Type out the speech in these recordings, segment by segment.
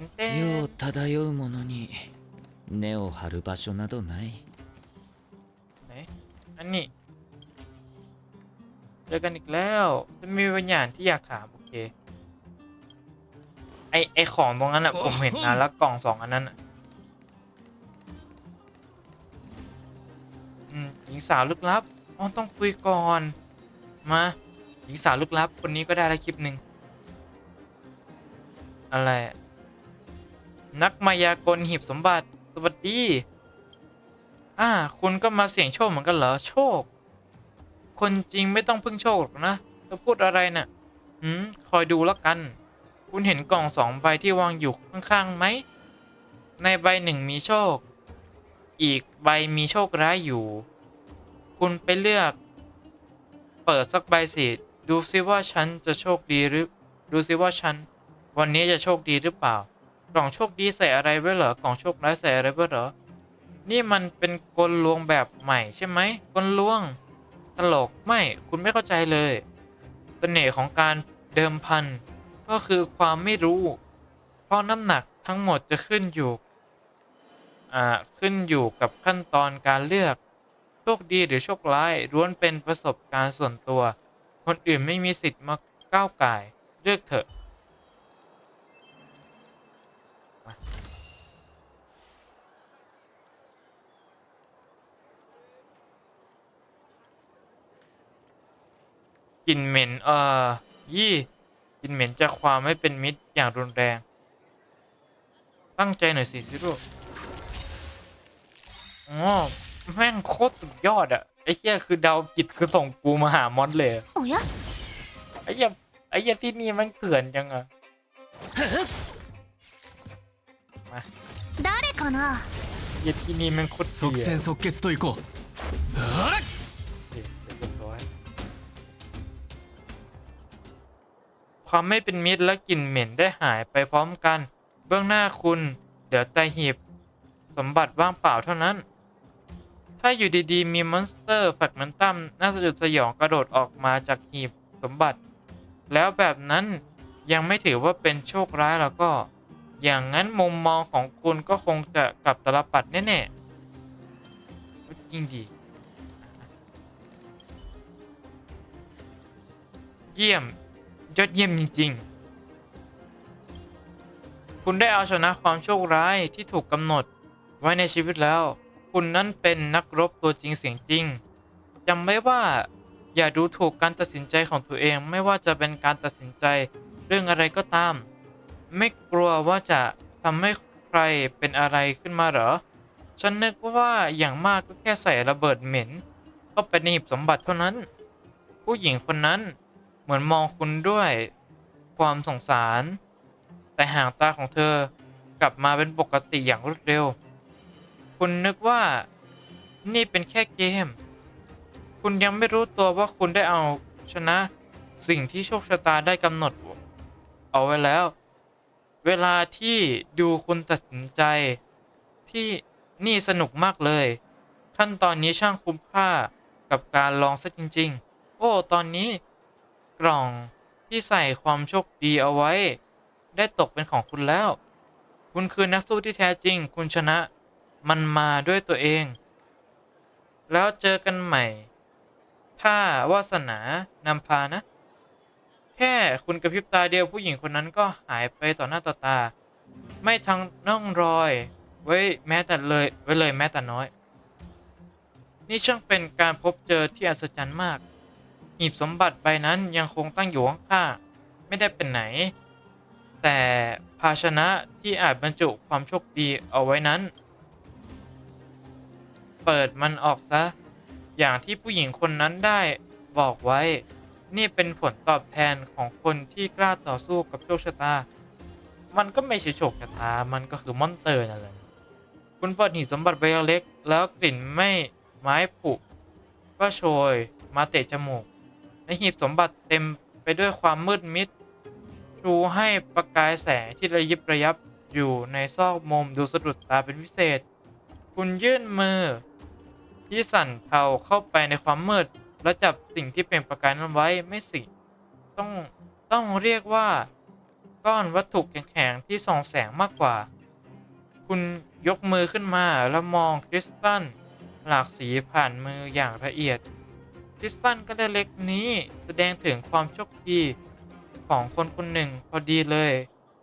เป็นเต้ 世を漂う者に根を張る場所などない ไหนอันนี้เจอกันอีกแล้วจะมีบางอย่างที่อยากถามโอเคไอไอของตรงนั้นอ่ะผมเห็นนะแล้วกล่องสองอันนั้นอ่ะอืมหญิงสาวลึกลับอ๋อต้องคุยก่อน มาหญิงสาวลึกลับ คนนี้ก็ได้แล้วคลิปหนึ่งอะไรอะ นักมายากลหีบสมบัติ สวัสดี อ่า คุณก็มาเสี่ยงโชคเหมือนกันเหรอ โชค คนจริงไม่ต้องพึ่งโชคหรอกนะจะพูดอะไรน่ะหืม คอยดูแล้วกัน คุณเห็นกล่องสองใบที่วางอยู่ข้างๆไหม ในใบหนึ่งมีโชค อีกใบมีโชคร้ายอยู่ คุณไปเลือก เปิดสักใบสิ ดูซิว่าฉันจะโชคดีหรือ ดูซิว่าฉัน วันนี้จะโชคดีหรือเปล่า กล่องโชคดีใส่อะไรไว้เหรอกล่องโชคร้ายใส่อะไรไว้เหรอ นี่มันเป็นกลลวงแบบใหม่ใช่ไหมกลลวง ตลกไม่คุณไม่เข้าใจเลยเสน่ห์ของการเดิมพันก็คือความไม่รู้ เพราะน้ำหนักทั้งหมดจะขึ้นอยู่อ่าขึ้นอยู่กับขั้นตอนการเลือกโชคดีหรือโชคร้ายล้วนเป็นประสบการณ์ส่วนตัว คนอื่นไม่มีสิทธิ์มาก้าวไก่เลือกเถอะ ลิ่นเหม็น เอ่อ ยี่กลิ่นเหม็นจากความไม่เป็นมิตรอย่างรุนแรง ตั้งใจหน่อยสิซิโร่อ๋อ แม่งโคตรสุดยอดอะไอ้เหี้ยคือดาวจิตคือส่งกูมาหามอนเลยอะ おや ไอ้เหี้ยไอ้เหี้ยที่นี่แมันเถื่อนจังอะ 誰かな ไอ้เหี้ยที่นี่แมันโคตรเถื่ 即 อน 戦即決といこう ความไม่เป็นมิตรและกลิ่นเหม็นได้หายไปพร้อมกัน เบื้องหน้าคุณเหลือแต่หีบ สมบัติว่างเปล่าเท่านั้น ถ้าอยู่ดีๆ มีมอนสเตอร์แฟกมันตัมน่าสยดสยองกระโดดออกมาจากหีบสมบัติ แล้วแบบนั้นยังไม่ถือว่าเป็นโชคร้ายแล้วก็ อย่างนั้นมุมมองของคุณก็คงจะกลับตลปัดแน่ๆจริงดีเยี่ยม ยอดเยี่ยมจริง ๆ คุณได้เอาชนะความโชคร้ายที่ถูกกำหนดไว้ในชีวิตแล้ว คุณนั้นเป็นนักรบตัวจริงเสียงจริงจำไว้ว่า อย่าดูถูกการตัดสินใจของตัวเองไม่ว่าจะเป็นการตัดสินใจเรื่องอะไรก็ตาม ไม่กลัวว่าจะทำให้ใครเป็นอะไรขึ้นมาเหรอ ฉันนึกว่าอย่างมากก็แค่ใส่ระเบิดเหม็นเข้าไปในหีบสมบัติเท่านั้น ผู้หญิงคนนั้น มือนมองคุณด้วยความสงสาร แต่หางตาของเธอกลับมาเป็นปกติอย่างรวดเร็ว คุณนึกว่านี่เป็นแค่เกม คุณยังไม่รู้ตัวว่าคุณได้เอาชนะสิ่งที่โชคชะตาได้กำหนด เอาไว้แล้ว เวลาที่ดูคุณตัดสินใจที่นี่สนุกมากเลย ขั้นตอนนี้ช่างคุ้มค่ากับการลองซะจริง ๆ โอ้ ตอนนี้ กล่องที่ใส่ความโชคดีเอาไว้ ได้ตกเป็นของคุณแล้ว คุณคือนักสู้ที่แท้จริง คุณชนะมันมาด้วยตัวเอง แล้วเจอกันใหม่ ถ้าวาสนานำพานะ แค่คุณกระพริบตาเดียวผู้หญิงคนนั้นก็หายไปต่อหน้าต่อตา ไม่ทั้งน่องรอย ไว้แม้แต่เลยไว้เลยแม้แต่น้อย นี่ช่างเป็นการพบเจอที่อัศจรรย์มาก หีบสมบัติใบนั้นยังคงตั้งอยู่ข้างๆไม่ได้เป็นไหน แต่ภาชนะที่อาจบรรจุความโชคดีเอาไว้นั้น เปิดมันออกซะ อย่างที่ผู้หญิงคนนั้นได้บอกไว้ นี่เป็นผลตอบแทนของคนที่กล้าต่อสู้กับโชคชะตา มันก็ไม่ใช่โชคชะตา มันก็คือมอนเตอร์นั่นแหละคุณเปิดหีบสมบัติใบเล็ก แล้วกลิ่นไม่ไม้ผุก็โชยมาเตะจมูก ในหีบสมบัติเต็มไปด้วยความมืดมิด ชูให้ประกายแสงที่ระยิบระยับอยู่ในซอกมุมดูสะดุดตาเป็นพิเศษ คุณยื่นมือ ที่สั่นเทาเข้าไปในความมืด และจับสิ่งที่เป็นประกายนั้นไว้ไม่สิ ต้องต้องเรียกว่า ก้อนวัตถุแข็งๆที่ส่องแสงมากกว่า คุณยกมือขึ้นมาแล้วมองคริสตัลหลากสีผ่านมืออย่างละเอียด คริสตัลก็ได้เล็กนี้แสดงถึงความโชคดีของคนคนหนึ่งพอดีเลย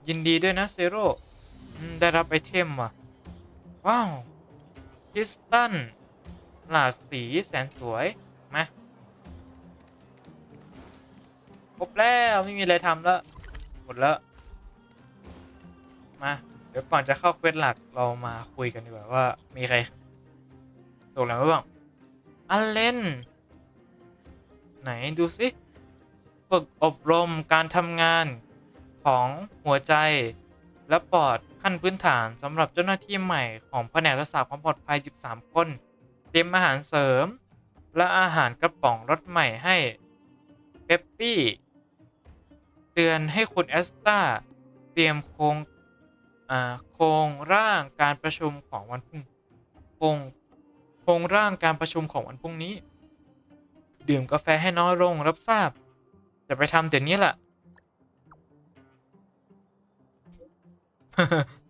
ยินดีด้วยนะเซโร่ได้รับไอเทมว่ะ ว้าวคริสตัลหลากสีแสนสวยมาครบแล้วไม่มีอะไรทำแล้วหมดแล้ว มา เดี๋ยวก่อนจะเข้าเควสหลักเรามาคุยกันดีกว่าว่ามีใครตกแล้วบ้างอันเลน ไหนดูสิฝึกอบรมการทำงานของหัวใจ และปอดขั้นพื้นฐานสำหรับเจ้าหน้าที่ใหม่ของแผนกรักษาความปลอดภัย 13 คน เตรียมอาหารเสริม และอาหารกระป๋องรสใหม่ให้เปปปี้เตือนให้คุณแอสตาเตรียมโครงโครงร่างการประชุมของวันพรุ่งโครงโครงร่างการประชุมของวันพรุ่งนี้ ดื่มกาแฟให้น้อยลงรับทราบ จะไปทำเดี๋ยวนี้แหละ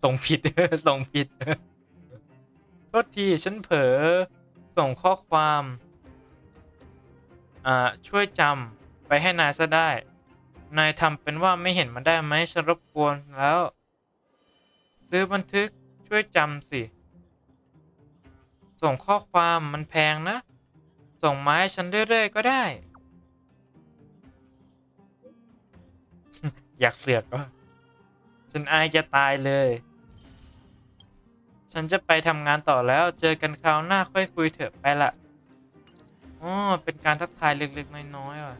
ส่งผิดส่งผิดโทษทีฉันเผลอส่งข้อความอ่าช่วยจำไปให้นายซะได้ นายทำเป็นว่าไม่เห็นมันได้ไหมฉันรบกวนแล้ว ซื้อบันทึกช่วยจำสิ ส่งข้อความมันแพงนะ ส่งมาให้ฉันเรื่อยๆก็ได้ อยากเสือกก็ฉันอายจะตายเลย ฉันจะไปทำงานต่อแล้ว เจอกันคราวหน้าค่อยคุยเถอะไปละอ๋อเป็นการทักทายเล็กๆน้อยๆว่ะ